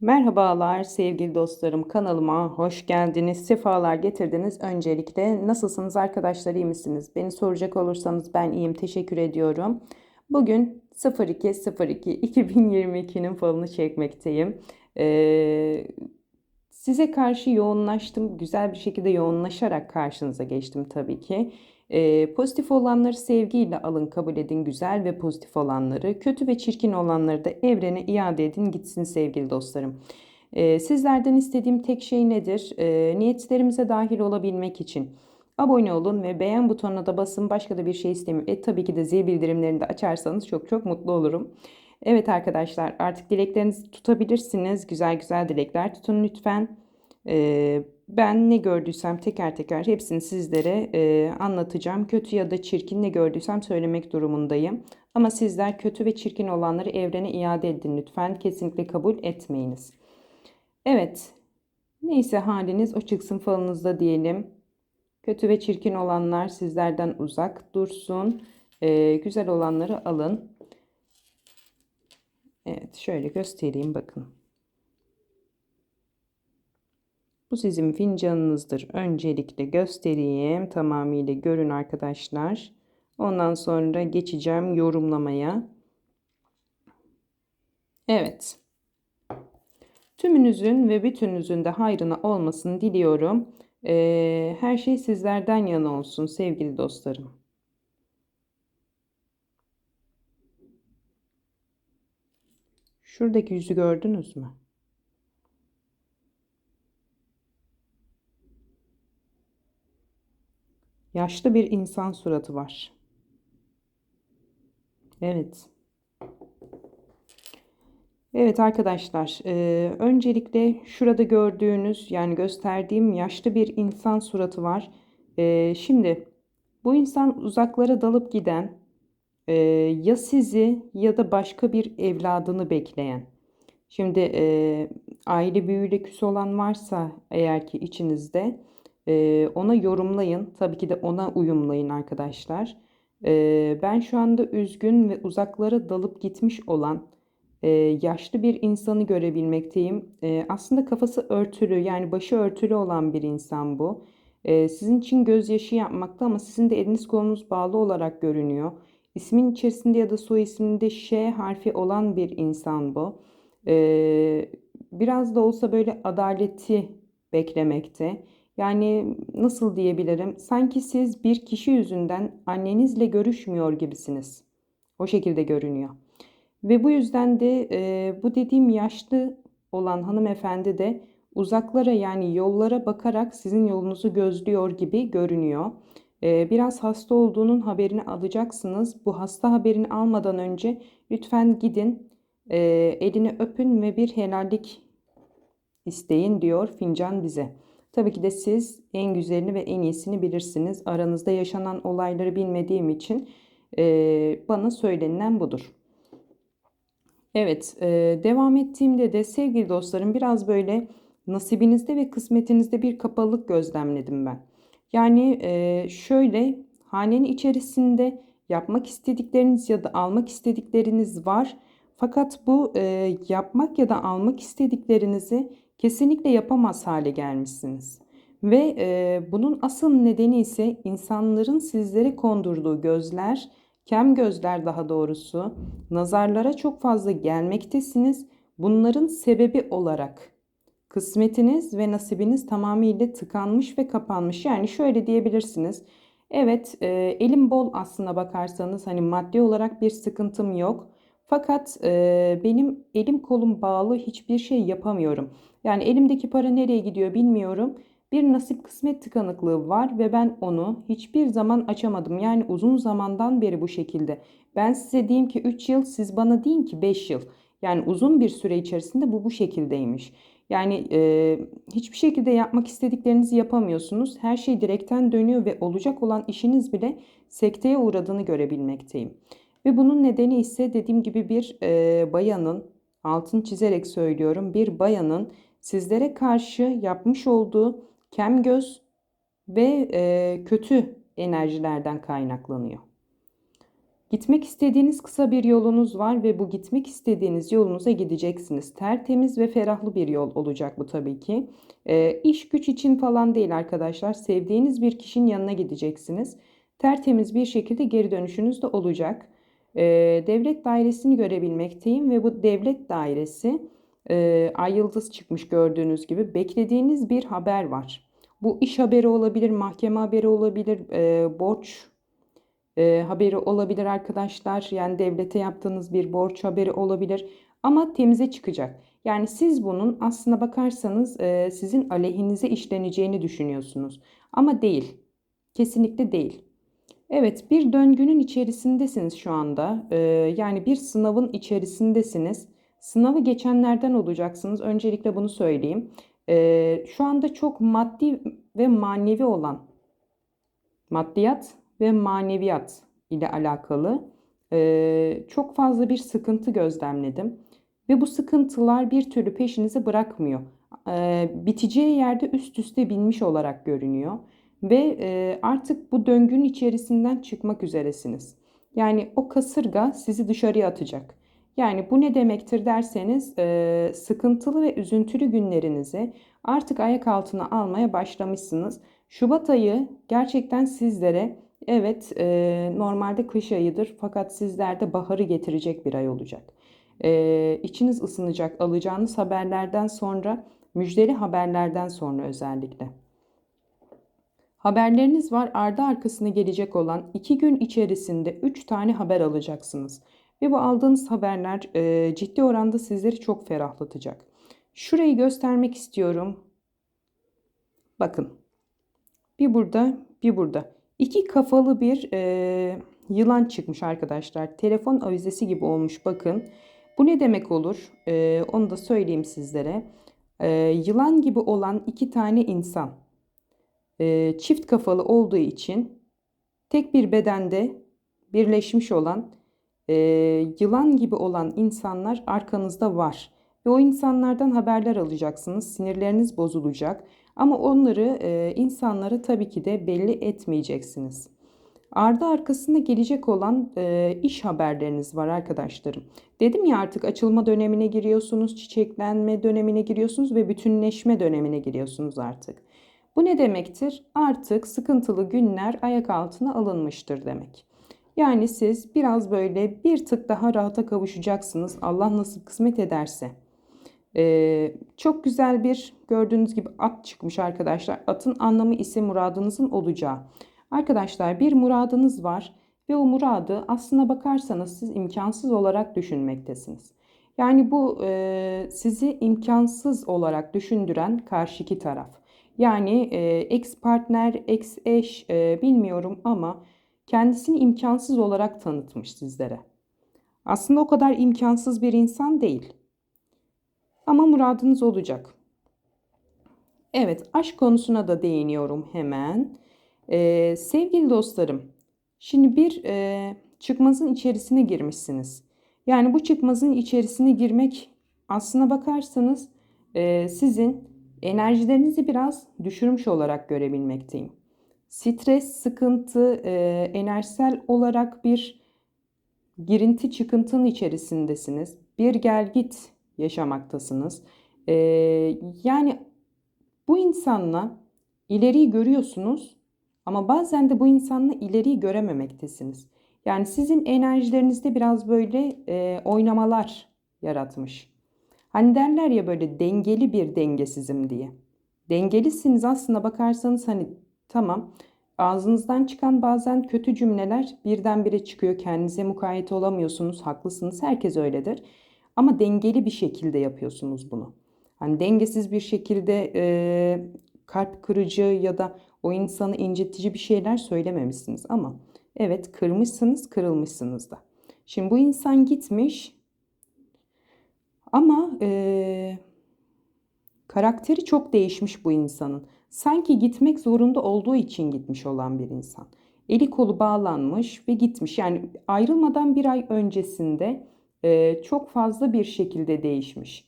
Merhabalar sevgili dostlarım kanalıma hoş geldiniz sefalar getirdiniz. Öncelikle nasılsınız arkadaşlar iyi misiniz? Beni soracak olursanız ben iyiyim teşekkür ediyorum. Bugün 0202 2022'nin falını çekmekteyim. Ee, size karşı yoğunlaştım güzel bir şekilde yoğunlaşarak karşınıza geçtim tabii ki Ee, pozitif olanları sevgiyle alın kabul edin güzel ve pozitif olanları kötü ve çirkin olanları da evrene iade edin gitsin sevgili dostlarım. Ee, sizlerden istediğim tek şey nedir? Ee, niyetlerimize dahil olabilmek için abone olun ve beğen butonuna da basın. Başka da bir şey istemiyorum. E tabii ki de zil bildirimlerini de açarsanız çok çok mutlu olurum. Evet arkadaşlar artık dileklerinizi tutabilirsiniz. Güzel güzel dilekler tutun lütfen. Ee, ben ne gördüysem teker teker hepsini sizlere e, anlatacağım. Kötü ya da çirkin ne gördüysem söylemek durumundayım. Ama sizler kötü ve çirkin olanları evrene iade edin lütfen. Kesinlikle kabul etmeyiniz. Evet. Neyse haliniz o çıksın falınızda diyelim. Kötü ve çirkin olanlar sizlerden uzak dursun. Ee, güzel olanları alın. Evet şöyle göstereyim bakın. Bu sizin fincanınızdır. Öncelikle göstereyim. Tamamıyla görün arkadaşlar. Ondan sonra geçeceğim yorumlamaya. Evet. Tümünüzün ve bütününüzün de hayrına olmasını diliyorum. Ee, her şey sizlerden yana olsun sevgili dostlarım. Şuradaki yüzü gördünüz mü? Yaşlı bir insan suratı var. Evet. Evet arkadaşlar, e, öncelikle şurada gördüğünüz yani gösterdiğim yaşlı bir insan suratı var. E, şimdi bu insan uzaklara dalıp giden e, ya sizi ya da başka bir evladını bekleyen. Şimdi e, aile büyüğüyle küs olan varsa eğer ki içinizde ee, ona yorumlayın. Tabii ki de ona uyumlayın arkadaşlar. Ee, ben şu anda üzgün ve uzaklara dalıp gitmiş olan e, yaşlı bir insanı görebilmekteyim. E, aslında kafası örtülü yani başı örtülü olan bir insan bu. E, sizin için gözyaşı yapmakta ama sizin de eliniz kolunuz bağlı olarak görünüyor. İsmin içerisinde ya da soy isminde Ş harfi olan bir insan bu. E, biraz da olsa böyle adaleti beklemekte. Yani nasıl diyebilirim? Sanki siz bir kişi yüzünden annenizle görüşmüyor gibisiniz. O şekilde görünüyor. Ve bu yüzden de e, bu dediğim yaşlı olan hanımefendi de uzaklara yani yollara bakarak sizin yolunuzu gözlüyor gibi görünüyor. E, biraz hasta olduğunun haberini alacaksınız. Bu hasta haberini almadan önce lütfen gidin, e, elini öpün ve bir helallik isteyin diyor fincan bize. Tabii ki de siz en güzelini ve en iyisini bilirsiniz. Aranızda yaşanan olayları bilmediğim için e, bana söylenilen budur. Evet, e, devam ettiğimde de sevgili dostlarım biraz böyle nasibinizde ve kısmetinizde bir kapalılık gözlemledim ben. Yani e, şöyle hanenin içerisinde yapmak istedikleriniz ya da almak istedikleriniz var. Fakat bu e, yapmak ya da almak istediklerinizi kesinlikle yapamaz hale gelmişsiniz. Ve e, bunun asıl nedeni ise insanların sizlere kondurduğu gözler, kem gözler daha doğrusu, nazarlara çok fazla gelmektesiniz. Bunların sebebi olarak kısmetiniz ve nasibiniz tamamıyla tıkanmış ve kapanmış. Yani şöyle diyebilirsiniz. Evet, e, elim bol aslına bakarsanız hani maddi olarak bir sıkıntım yok. Fakat e, benim elim kolum bağlı hiçbir şey yapamıyorum. Yani elimdeki para nereye gidiyor bilmiyorum. Bir nasip kısmet tıkanıklığı var ve ben onu hiçbir zaman açamadım. Yani uzun zamandan beri bu şekilde. Ben size diyeyim ki 3 yıl, siz bana deyin ki 5 yıl. Yani uzun bir süre içerisinde bu bu şekildeymiş. Yani e, hiçbir şekilde yapmak istediklerinizi yapamıyorsunuz. Her şey direkten dönüyor ve olacak olan işiniz bile sekteye uğradığını görebilmekteyim. Ve bunun nedeni ise dediğim gibi bir e, bayanın, altın çizerek söylüyorum, bir bayanın sizlere karşı yapmış olduğu kem göz ve e, kötü enerjilerden kaynaklanıyor. Gitmek istediğiniz kısa bir yolunuz var ve bu gitmek istediğiniz yolunuza gideceksiniz. Tertemiz ve ferahlı bir yol olacak bu tabii ki. E, iş güç için falan değil arkadaşlar. Sevdiğiniz bir kişinin yanına gideceksiniz. Tertemiz bir şekilde geri dönüşünüz de olacak. E, devlet dairesini görebilmekteyim ve bu devlet dairesi e, ay yıldız çıkmış gördüğünüz gibi. Beklediğiniz bir haber var. Bu iş haberi olabilir, mahkeme haberi olabilir, e, borç e, haberi olabilir arkadaşlar. Yani devlete yaptığınız bir borç haberi olabilir ama temize çıkacak. Yani siz bunun aslına bakarsanız e, sizin aleyhinize işleneceğini düşünüyorsunuz. Ama değil. Kesinlikle değil. Evet bir döngünün içerisindesiniz şu anda. E, yani bir sınavın içerisindesiniz. Sınavı geçenlerden olacaksınız. Öncelikle bunu söyleyeyim. E, şu anda çok maddi ve manevi olan maddiyat ve maneviyat ile alakalı e, çok fazla bir sıkıntı gözlemledim. Ve bu sıkıntılar bir türlü peşinizi bırakmıyor. E, biteceği yerde üst üste binmiş olarak görünüyor. Ve e, artık bu döngünün içerisinden çıkmak üzeresiniz. Yani o kasırga sizi dışarıya atacak. Yani bu ne demektir derseniz e, sıkıntılı ve üzüntülü günlerinizi artık ayak altına almaya başlamışsınız. Şubat ayı gerçekten sizlere Evet, e, normalde kış ayıdır fakat sizlerde baharı getirecek bir ay olacak. E, içiniz ısınacak alacağınız haberlerden sonra, müjdeli haberlerden sonra özellikle. Haberleriniz var ardı arkasına gelecek olan iki gün içerisinde üç tane haber alacaksınız. Ve bu aldığınız haberler e, ciddi oranda sizleri çok ferahlatacak. Şurayı göstermek istiyorum. Bakın. Bir burada, bir burada. İki kafalı bir e, yılan çıkmış arkadaşlar. Telefon avizesi gibi olmuş bakın. Bu ne demek olur? E, onu da söyleyeyim sizlere. E, yılan gibi olan iki tane insan. E, çift kafalı olduğu için tek bir bedende birleşmiş olan e, yılan gibi olan insanlar arkanızda var. Ve o insanlardan haberler alacaksınız. Sinirleriniz bozulacak. Ama onları e, insanlara tabii ki de belli etmeyeceksiniz. Ardı arkasında gelecek olan e, iş haberleriniz var arkadaşlarım. Dedim ya artık açılma dönemine giriyorsunuz, çiçeklenme dönemine giriyorsunuz ve bütünleşme dönemine giriyorsunuz artık. Bu ne demektir? Artık sıkıntılı günler ayak altına alınmıştır demek. Yani siz biraz böyle bir tık daha rahata kavuşacaksınız Allah nasıl kısmet ederse. Ee, çok güzel bir gördüğünüz gibi at çıkmış arkadaşlar. Atın anlamı ise muradınızın olacağı. Arkadaşlar bir muradınız var ve o muradı aslına bakarsanız siz imkansız olarak düşünmektesiniz. Yani bu e, sizi imkansız olarak düşündüren karşıki taraf. Yani e, ex partner, ex eş e, bilmiyorum ama kendisini imkansız olarak tanıtmış sizlere. Aslında o kadar imkansız bir insan değil. Ama muradınız olacak. Evet aşk konusuna da değiniyorum hemen. Ee, sevgili dostlarım şimdi bir e, çıkmazın içerisine girmişsiniz. Yani bu çıkmazın içerisine girmek aslına bakarsanız e, sizin enerjilerinizi biraz düşürmüş olarak görebilmekteyim. Stres, sıkıntı, e, enerjisel olarak bir girinti çıkıntının içerisindesiniz. Bir gel git yaşamaktasınız. Ee, yani bu insanla ileriyi görüyorsunuz ama bazen de bu insanla ileriyi görememektesiniz. Yani sizin enerjilerinizde biraz böyle e, oynamalar yaratmış. Hani derler ya böyle dengeli bir dengesizim diye. Dengelisiniz aslında bakarsanız hani tamam ağzınızdan çıkan bazen kötü cümleler birdenbire çıkıyor. Kendinize mukayyet olamıyorsunuz. Haklısınız. Herkes öyledir. Ama dengeli bir şekilde yapıyorsunuz bunu. Hani dengesiz bir şekilde e, kalp kırıcı ya da o insanı incitici bir şeyler söylememişsiniz ama evet kırmışsınız, kırılmışsınız da. Şimdi bu insan gitmiş ama e, karakteri çok değişmiş bu insanın. Sanki gitmek zorunda olduğu için gitmiş olan bir insan. Eli kolu bağlanmış ve gitmiş. Yani ayrılmadan bir ay öncesinde e, çok fazla bir şekilde değişmiş.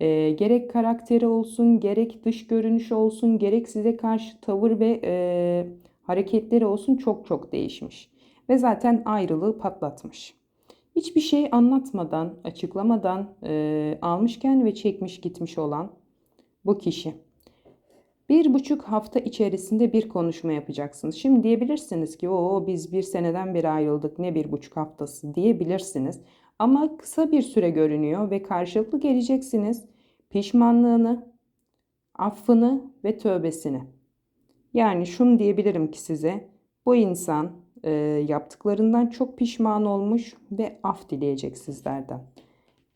E, gerek karakteri olsun, gerek dış görünüş olsun, gerek size karşı tavır ve e, hareketleri olsun çok çok değişmiş. ve zaten ayrılığı patlatmış. Hiçbir şey anlatmadan, açıklamadan e, almışken ve çekmiş gitmiş olan bu kişi. Bir buçuk hafta içerisinde bir konuşma yapacaksınız. Şimdi diyebilirsiniz ki o biz bir seneden beri ayrıldık ne bir buçuk haftası diyebilirsiniz. Ama kısa bir süre görünüyor ve karşılıklı geleceksiniz. Pişmanlığını, affını ve tövbesini. Yani şunu diyebilirim ki size bu insan e, yaptıklarından çok pişman olmuş ve af dileyecek sizlerden.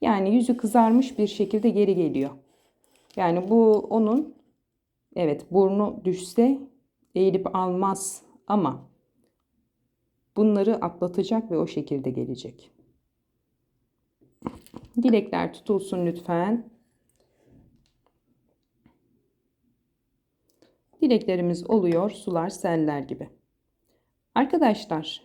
Yani yüzü kızarmış bir şekilde geri geliyor. Yani bu onun evet burnu düşse eğilip almaz ama bunları atlatacak ve o şekilde gelecek. Dilekler tutulsun lütfen. Dileklerimiz oluyor sular seller gibi. Arkadaşlar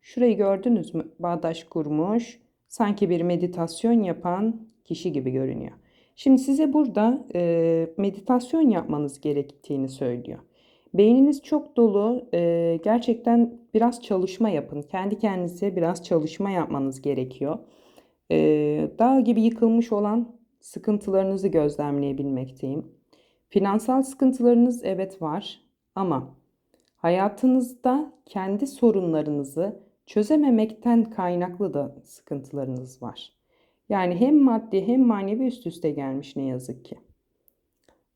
şurayı gördünüz mü? Bağdaş kurmuş. Sanki bir meditasyon yapan kişi gibi görünüyor. Şimdi size burada e, meditasyon yapmanız gerektiğini söylüyor. Beyniniz çok dolu. E, gerçekten biraz çalışma yapın. Kendi kendinize biraz çalışma yapmanız gerekiyor. E, dağ gibi yıkılmış olan sıkıntılarınızı gözlemleyebilmekteyim. Finansal sıkıntılarınız evet var ama hayatınızda kendi sorunlarınızı çözememekten kaynaklı da sıkıntılarınız var. Yani hem maddi hem manevi üst üste gelmiş ne yazık ki.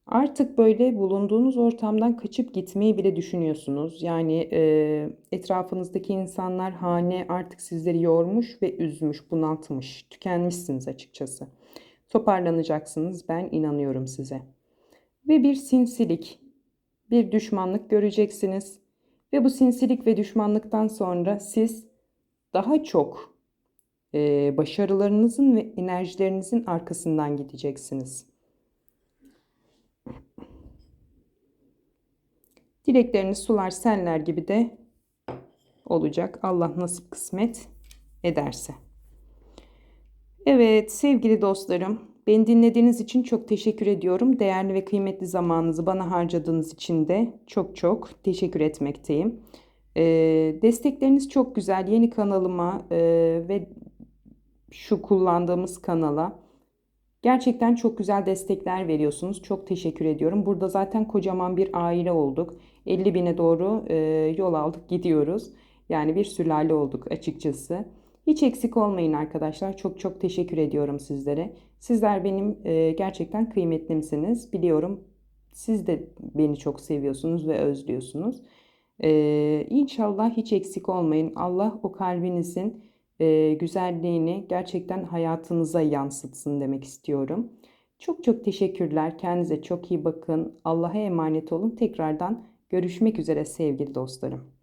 Artık böyle bulunduğunuz ortamdan kaçıp gitmeyi bile düşünüyorsunuz. Yani e, etrafınızdaki insanlar hane artık sizleri yormuş ve üzmüş, bunaltmış, tükenmişsiniz açıkçası. Toparlanacaksınız ben inanıyorum size. Ve bir sinsilik, bir düşmanlık göreceksiniz. Ve bu sinsilik ve düşmanlıktan sonra siz daha çok e, başarılarınızın ve enerjilerinizin arkasından gideceksiniz. Dilekleriniz sular seller gibi de olacak. Allah nasip kısmet ederse. Evet sevgili dostlarım, beni dinlediğiniz için çok teşekkür ediyorum. Değerli ve kıymetli zamanınızı bana harcadığınız için de çok çok teşekkür etmekteyim. Ee, destekleriniz çok güzel. Yeni kanalıma e, ve şu kullandığımız kanala gerçekten çok güzel destekler veriyorsunuz. Çok teşekkür ediyorum. Burada zaten kocaman bir aile olduk. 50 bine doğru e, yol aldık gidiyoruz. Yani bir sülale olduk açıkçası. Hiç eksik olmayın arkadaşlar. Çok çok teşekkür ediyorum sizlere. Sizler benim e, gerçekten kıymetlimsiniz. Biliyorum siz de beni çok seviyorsunuz ve özlüyorsunuz. E, inşallah hiç eksik olmayın. Allah o kalbinizin e, güzelliğini gerçekten hayatınıza yansıtsın demek istiyorum. Çok çok teşekkürler. Kendinize çok iyi bakın. Allah'a emanet olun. Tekrardan görüşmek üzere sevgili dostlarım.